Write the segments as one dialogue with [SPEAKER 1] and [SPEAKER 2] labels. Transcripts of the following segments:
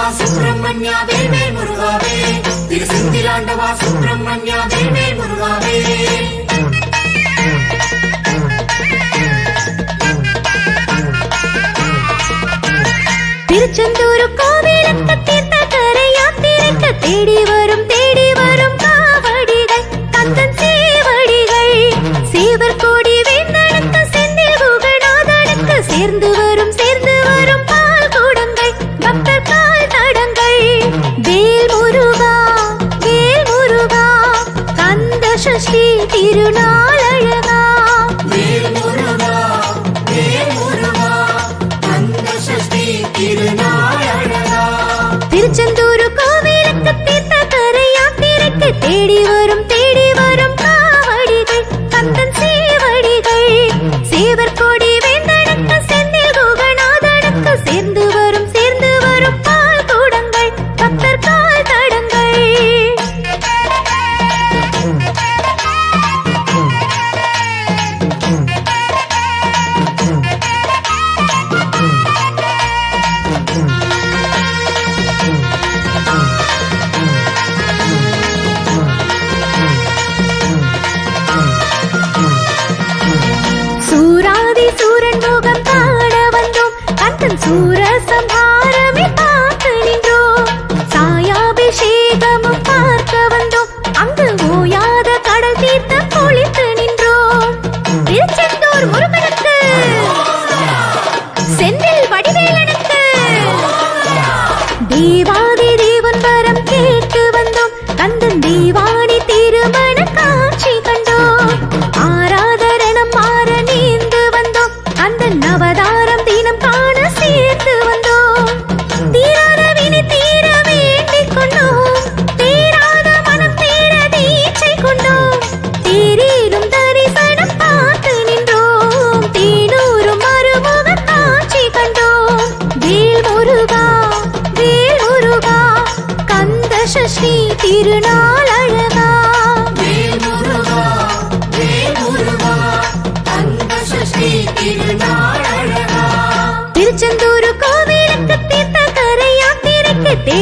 [SPEAKER 1] ஆண்டவா சுப்பிரமணியா வேல்வேல் முருகாவே. திருசெந்தில் ஆண்டவா சுப்பிரமணியா வேல்வேல் முருகாவே.
[SPEAKER 2] திருச்செந்தூரு கோவிலுக்கு தீர்த்த கரை யாத்திரைக்கு தேடி வரும். வரும் தே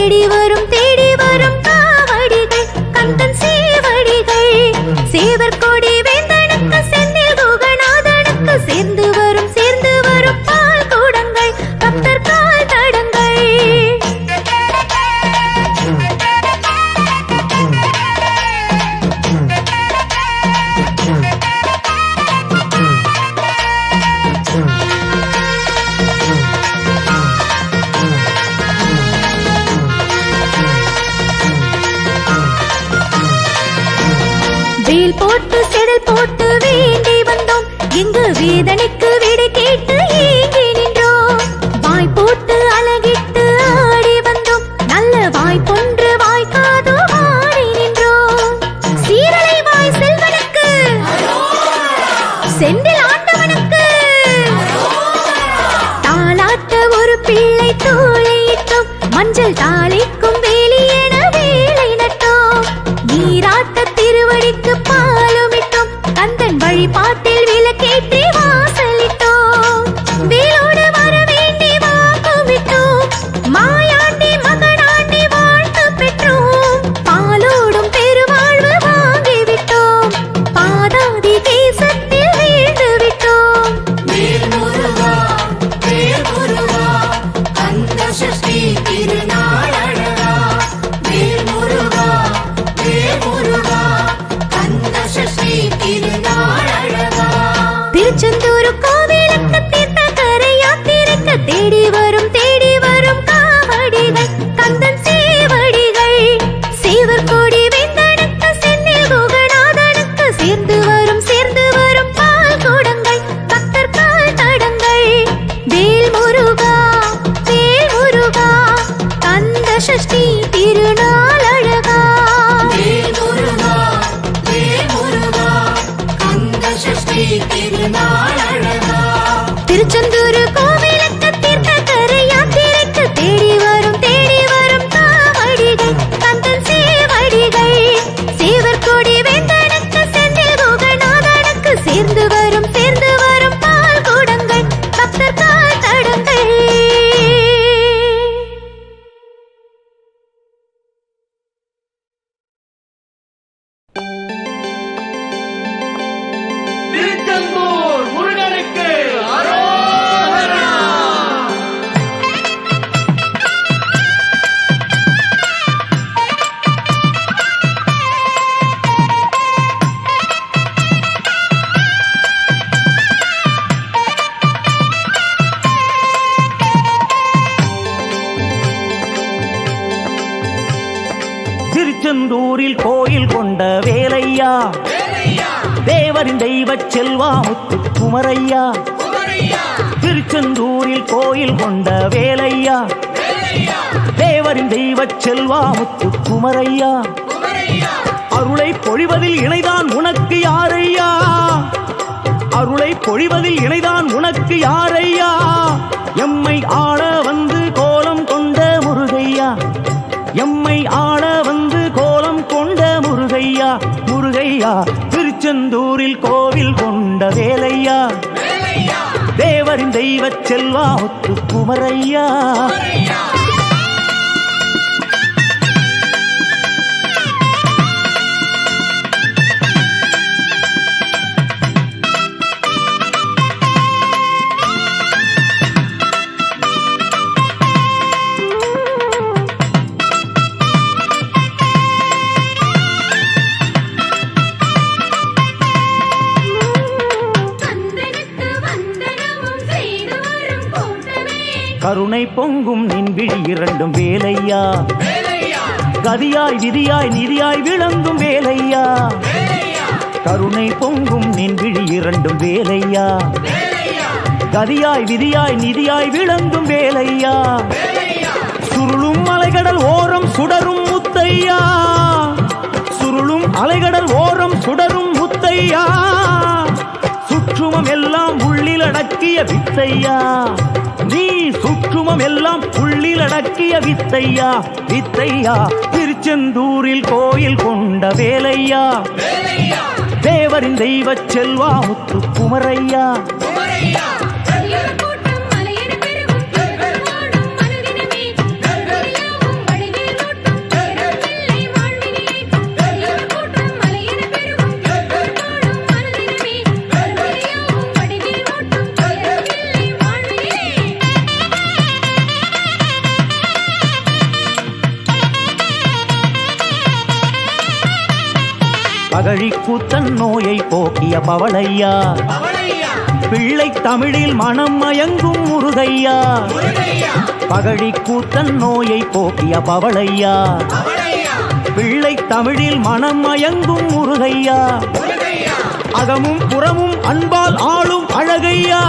[SPEAKER 2] தேடி மஞ்சள்
[SPEAKER 1] தாளை
[SPEAKER 2] ஒரு கோவிலுக்கு தீர்த்த கரையா திறக்க தேடி வரும்.
[SPEAKER 3] பொழிவதில் இணைதான் உனக்கு யாரையா? அருளை பொழிவதில் இணைதான் உனக்கு யாரையா? எம்மை ஆள வந்து கோலம் கொண்ட முருகையா? எம்மை ஆள வந்து கோலம் கொண்ட முருகையா? முருகையா திருச்செந்தூரில் கோவில் கொண்ட வேலையா? தேவரின் தெய்வச் செல்வா முத்து குமரையா கருணை பொங்கும் நின்விழி இரண்டும் வேலையா? கதியாய் விதியாய் நிதியாய் விளங்கும் வேலையா? கருணை பொங்கும் நின்விழி இரண்டும் வேலையா? கதியாய் விதியாய் நிதியாய் விளங்கும் வேலையா? சுருளும் அலைகடல் ஓரம் சுடரும் முத்தையா? சுருளும் அலைகடல் ஓரம் சுடரும் முத்தையா? சுற்றுமம் எல்லாம் உள்ளில் அடக்கிய வித்தையா? நீ சுற்றுமம் எல்லாம் உள்ளில் அடக்கிய வித்தையா வித்தையா? திருச்செந்தூரில் கோயில் கொண்ட வேலையா? தேவரின் தெய்வச் செல்வா முத்து குமரையா? போக்கிய பவளையா. பிள்ளை தமிழில் மனம் மயங்கும் முருகையா. பகழி கூத்தன் நோயை போக்கிய பவளையா. பிள்ளை தமிழில் மனம் மயங்கும் முருகையா. அகமும் புறமும் அன்பால் ஆளும் அழகையா.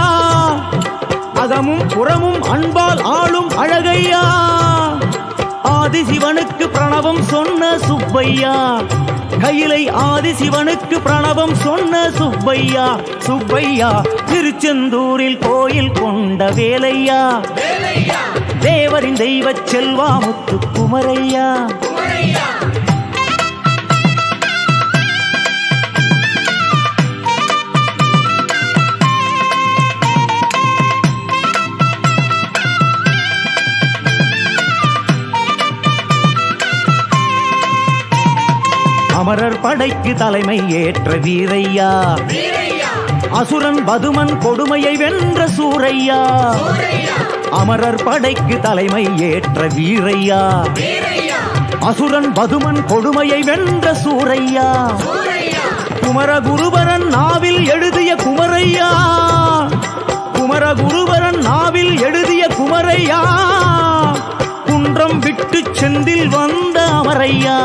[SPEAKER 3] அகமும் புறமும் அன்பால் ஆளும் அழகையா. ஆதிசிவனுக்கு பிரணவம் சொன்ன சுப்பையா. கையிலை ஆதிசிவனுக்கு பிரணவம் சொன்ன சுப்பையா சுப்பையா திருச்செந்தூரில் கோயில் கொண்ட வேலையா? தேவரின் தெய்வச் செல்வா முத்து குமரையா அமரர் படைக்கு தலைமை ஏற்ற வீரையா. அசுரன் பதுமன் கொடுமையை வென்ற சூரையா. அமரர் படைக்கு தலைமை ஏற்ற வீரையா. அசுரன் பதுமன் கொடுமையை வென்ற சூரையா. குமரகுருபரன் நாவில் எழுதிய குமரையா. குமரகுருபரன் நாவில் எழுதிய குமரையா. குன்றம் விட்டு செந்தில் வந்த அமரையா.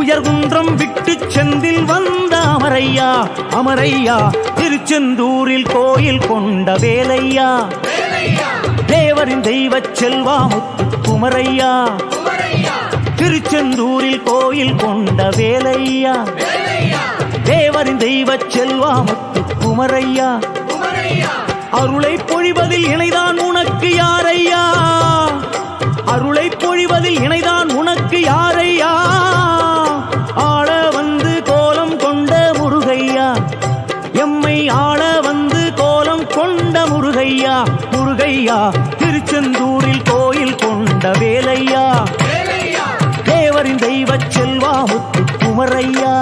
[SPEAKER 3] உயர்குன்றம் விட்டு செந்தில் வந்த அமரையா அமரையா? திருச்செந்தூரில் கோயில் கொண்ட வேலையா? தேவரின் தெய்வ செல்வா முத்து குமரையா திருச்செந்தூரில் கோயில் கொண்ட வேலையா? தேவரின் தெய்வ செல்வா முத்து குமரையா அருளை பொழிவதில் இணைதான் உனக்கு யாரையா? அருளை பொழிவதில் இணைதான் உனக்கு யாரையா? முருகையா முருகையா திருச்செந்தூரில் கோயில் கொண்ட வேலையா? தேவரின் தெய்வச் செல்வா முத்து குமரையா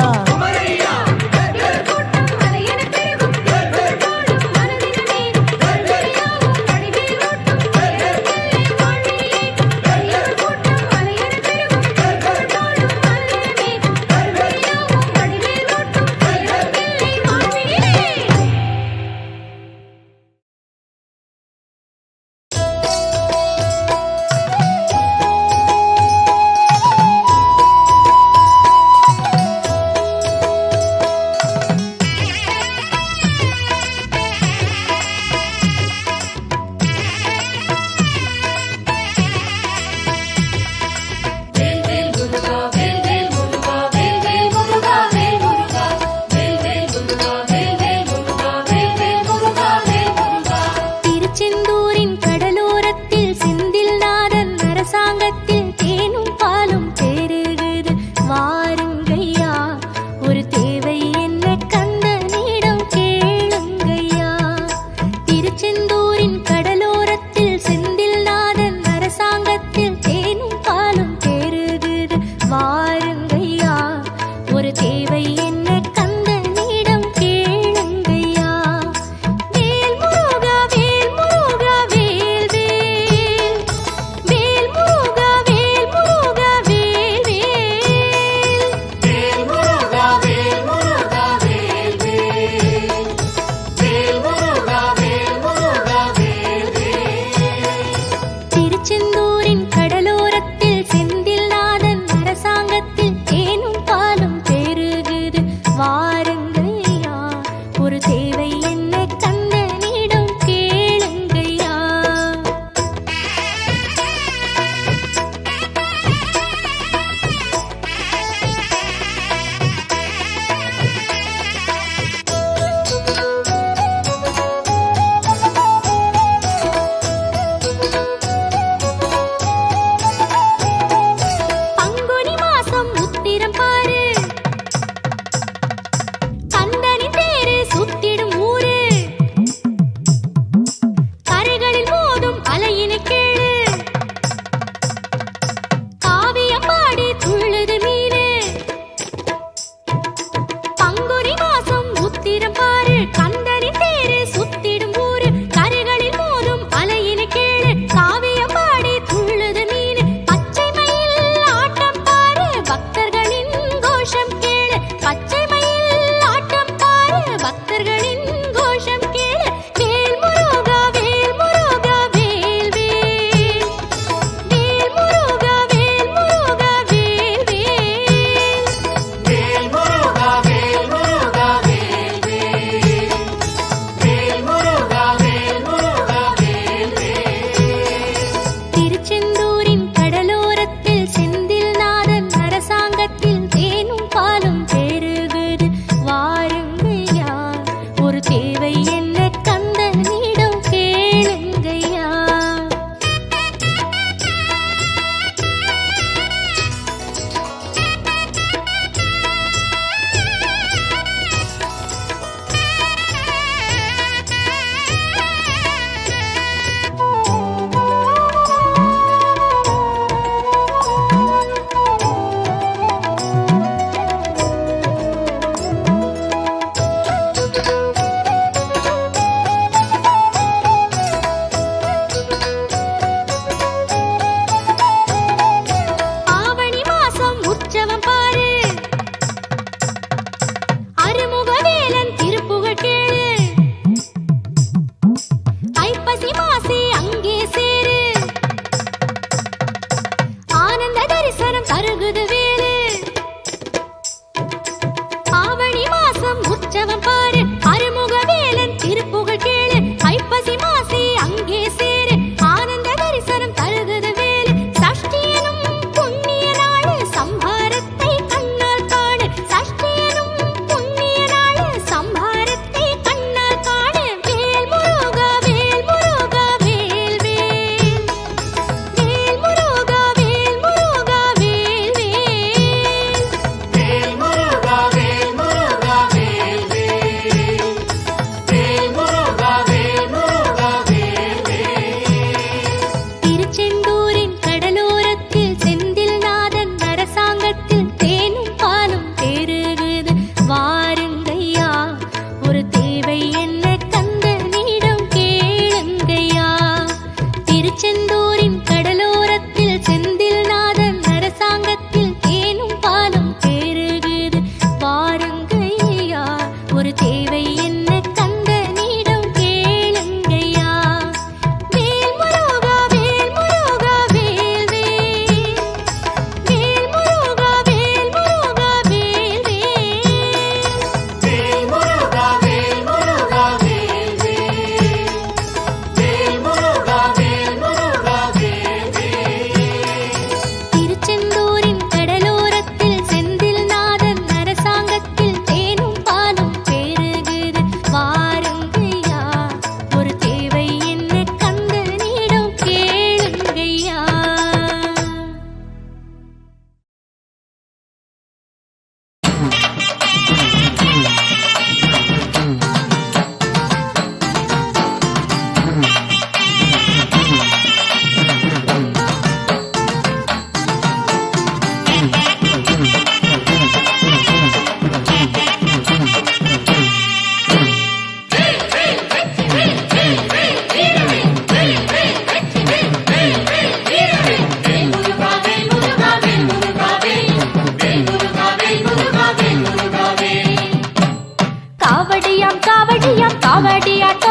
[SPEAKER 4] காவடியாட்டம்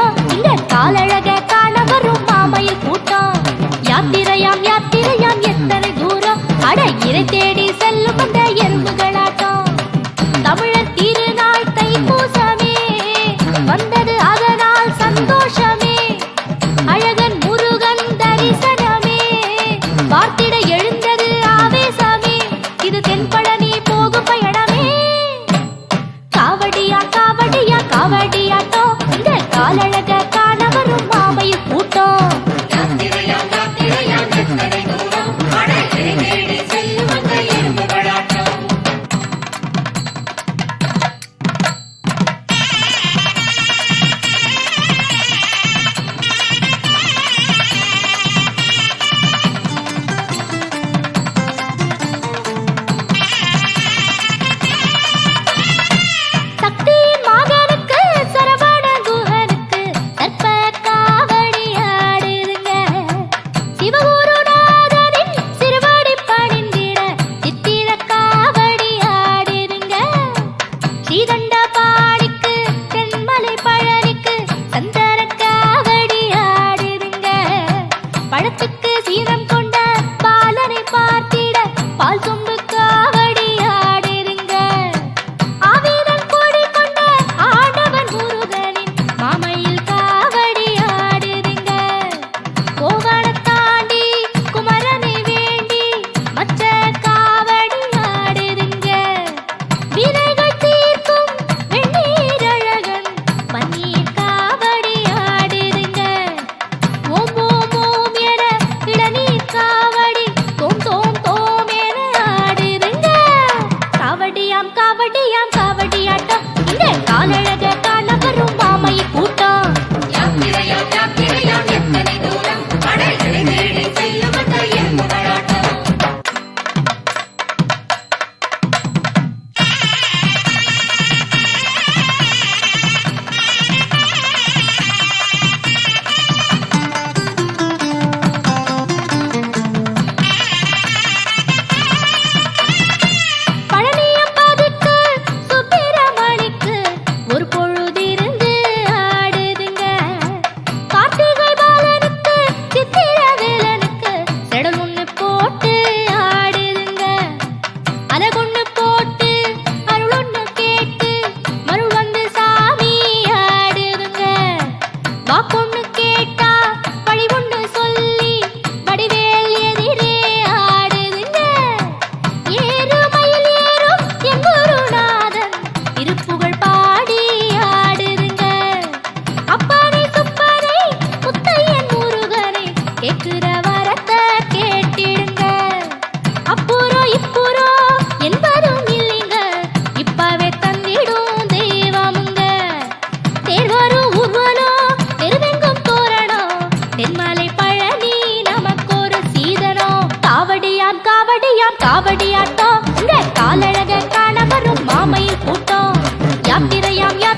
[SPEAKER 4] காவடியாம் காவடியாட்டம். இந்த காலழக காண வரும் மாமையில் கூட்டம்.
[SPEAKER 5] யாத்திரையாம் யாத்திரையாம்.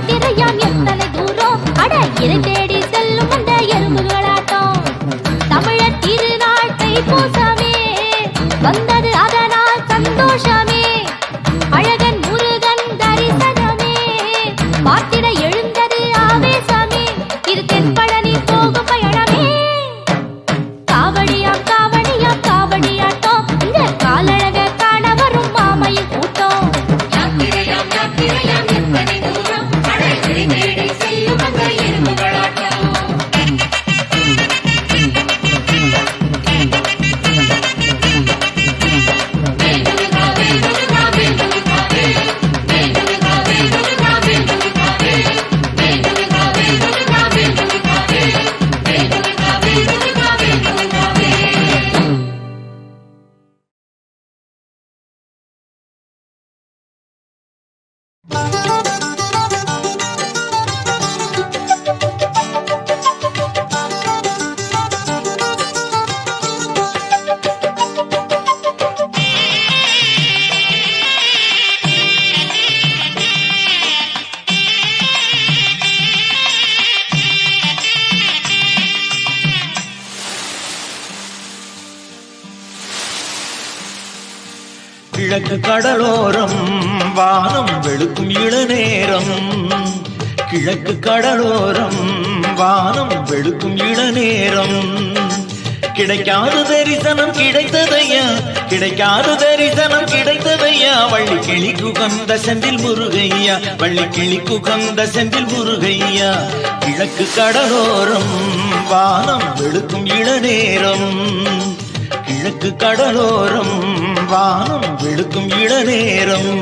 [SPEAKER 6] கடலோரம் வானம் வெளுக்கும் இளநேரம் கிடைக்காத தரிசனம் கிடைத்ததையா? கிடைக்காத தரிசனம் கிடைத்ததையா? வள்ளி கிளிக்கு கந்த செந்தில் முருகையா? வள்ளி கிளிக்கு கந்த செந்தில் முருகையா? கிழக்கு கடலோரம் வானம் வெளுக்கும் இளநேரம் கிழக்கு கடலோரம் வானம் வெளுக்கும் இளநேரம்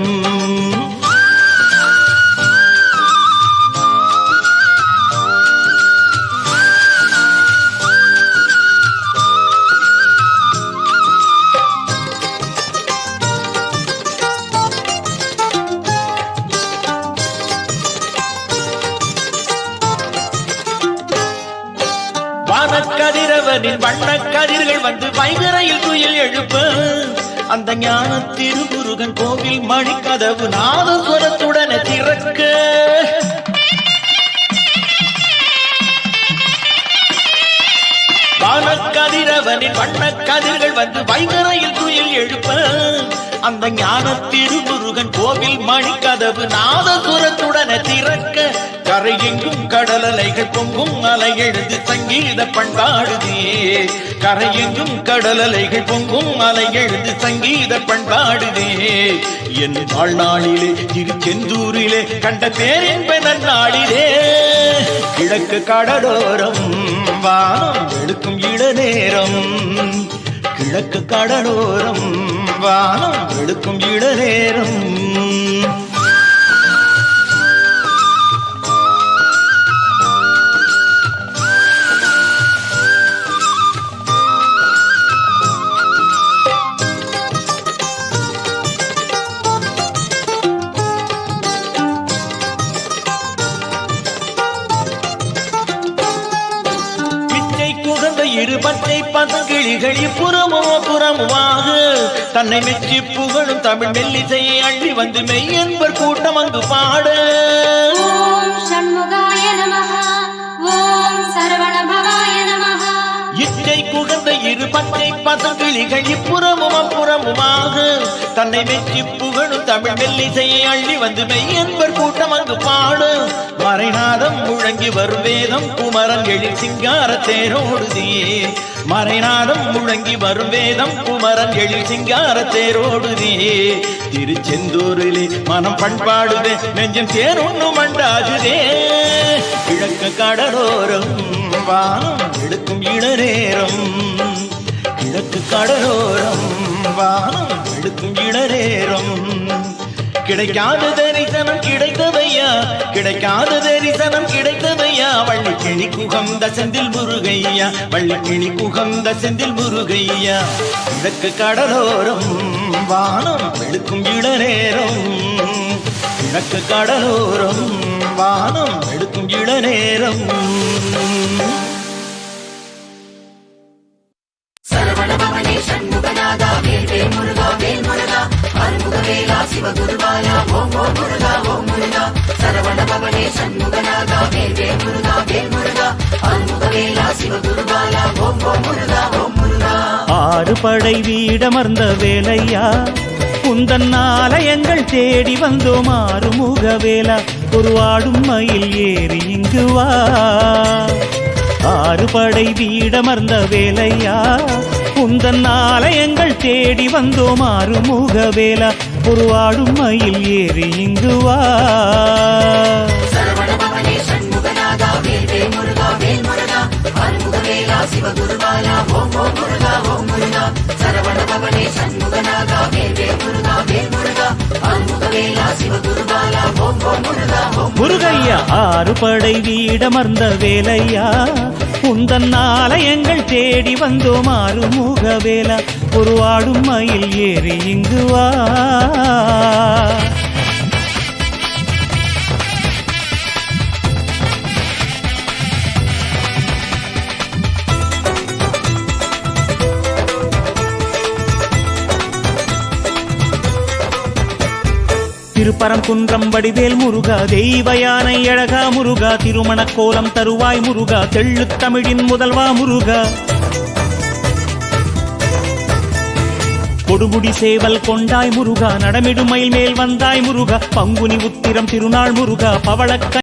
[SPEAKER 6] வானக்கதிரவனின் கதிர்கள் வந்து வைகரையில் துயில் எழுப்ப. அந்த ஞான திருமுருகன் கோவில் மணிக்கதவு நாதஸ்வரத்துடன் திறக்க. வானக்கதிரவனின் வண்ணக் கதிர்கள் வந்து வைகரையில் துயில் எழுப்ப. அந்த ஞான திருமுருகன் கோவில் மணிக்கதவு நாதசுரத்துடன் திறக்க. கரையெங்கும் கடல் அலைகள் பொங்கும் அலை எழுது சங்கீத பண்பாடுதே. கரையெங்கும் கடல் அலைகள் பொங்கும் அலை எழுது சங்கீத பண்பாடுதே. என் வாழ்நாளிலே திருச்செந்தூரிலே கண்ட பேரின்ப நன்னாளிலே கிழக்கு கடலோரம் வானம் எடுக்கும் இளநேரம் கிழக்கு கடலோரம் வானம் எடுக்கும் இளநேரம் நேரம். தன்னை மெச்சி புகழும் தமிழ் மெல்லிசையை அள்ளி வந்து மெய்யன்பர் கூட்டம் அங்கு பாட. இரு பச்சை பதங்கிளிகள் இப்புறமும் அப்புறமுமாக. தன்னை மெச்சி புகழும் தமிழ் மெல்லிசையை அள்ளி வந்து மெய்யன்பர் கூட்டம் அங்கு பாடு. மறைநாதம் முழங்கி வரும் வேதம் குமரன் எழில் சிங்கார தேரோடுதே மறைநாதம் முழங்கி வரும் வேதம் குமரன் எழில் சிங்கார தேரோடுதே திருச்செந்தூரிலே மனம் பண்பாடுதே நெஞ்சம் தேர் ஒன்று மண்டாகுதே கிழக்கு கடலோரம் வானம் எடுக்கும் இளநேரம் கிழக்கு கடலோரம் வானம் எடுக்கும் இளநேரம். கிடைக்காத தரிசனம் கிடைத்ததையா கிடைக்காத தரிசனம் கிடைத்ததையா வள்ளி கிளி குகந்த செந்தில் முருகையா வள்ளி கிளி குகந்த செந்தில் முருகையா. கிழக்கு கடலோரம் வானம் எடுக்கும் இளநேரம். கிழக்கு கடலோரம் வானம் எடுக்கும் இளநேரம்.
[SPEAKER 5] சரவண பவனே சண்முகநாதா வேல்வேல் முருகா
[SPEAKER 1] வேல் முருகா. அருமுகவேலா சிவகுருவாயா ஓம் ஓம் முருகா ஓம் முருகா. சரவண பவனே சண்முகநாதா வேல் வேல் முருகா வேல் முருகா. அருமுகவேலா சிவகுருவாயா ஓம் ஓம் முருகா ஓம் முருகா.
[SPEAKER 7] ஆறு படை வீடமர்ந்த வேலையா? குந்தன் ஆலயங்கள் தேடி வந்தோம் ஆறுமுக வேலா ஒரு வாடும் மயில் ஏறி இங்கு வா. ஆறு படை வீடமர்ந்த வேலையா? குந்தன் ஆலயங்கள் தேடி வந்தோம் ஆறுமுக வேலா ஒரு ஆடும் மயில் ஏறி இங்கு வா.
[SPEAKER 1] சரவண பவனே சண்முகநாதா வேல் வேல் முருகா வேல் முருகா. அருமுகவேலா சிவகுருபாலா ஓம் ஓம் முருகா ஓம் முருகா. சரவண பவனே சண்முகநாதா வேல் வேல் முருகா வேல் முருகா. அருமுகவேலா சிவகுருபாலா ஓம் ஓம் முருகா ஓம்
[SPEAKER 7] முருகையா ஆறு படை வீடமர்ந்த வேலையா. உந்தன் ஆலயங்கள் தேடி வந்தோம் ஆறுமுகவேலா ஒரு ஆடும் மயில் ஏறி இங்கு வா. திருப்பரங்குன்றம் வடிவேல் முருகா தெய்வ யானை அழகா முருகா திருமண கோலம் தருவாய் முருகா தெள்ளுத் தமிழின் முதல்வா முருகா. கொடுமுடி சேவல் கொண்டாய் முருகா நடமிடும் மேல் வந்தாய் முருகா பங்குனி உத்திரம் திருநாள் முருகா பவளக்க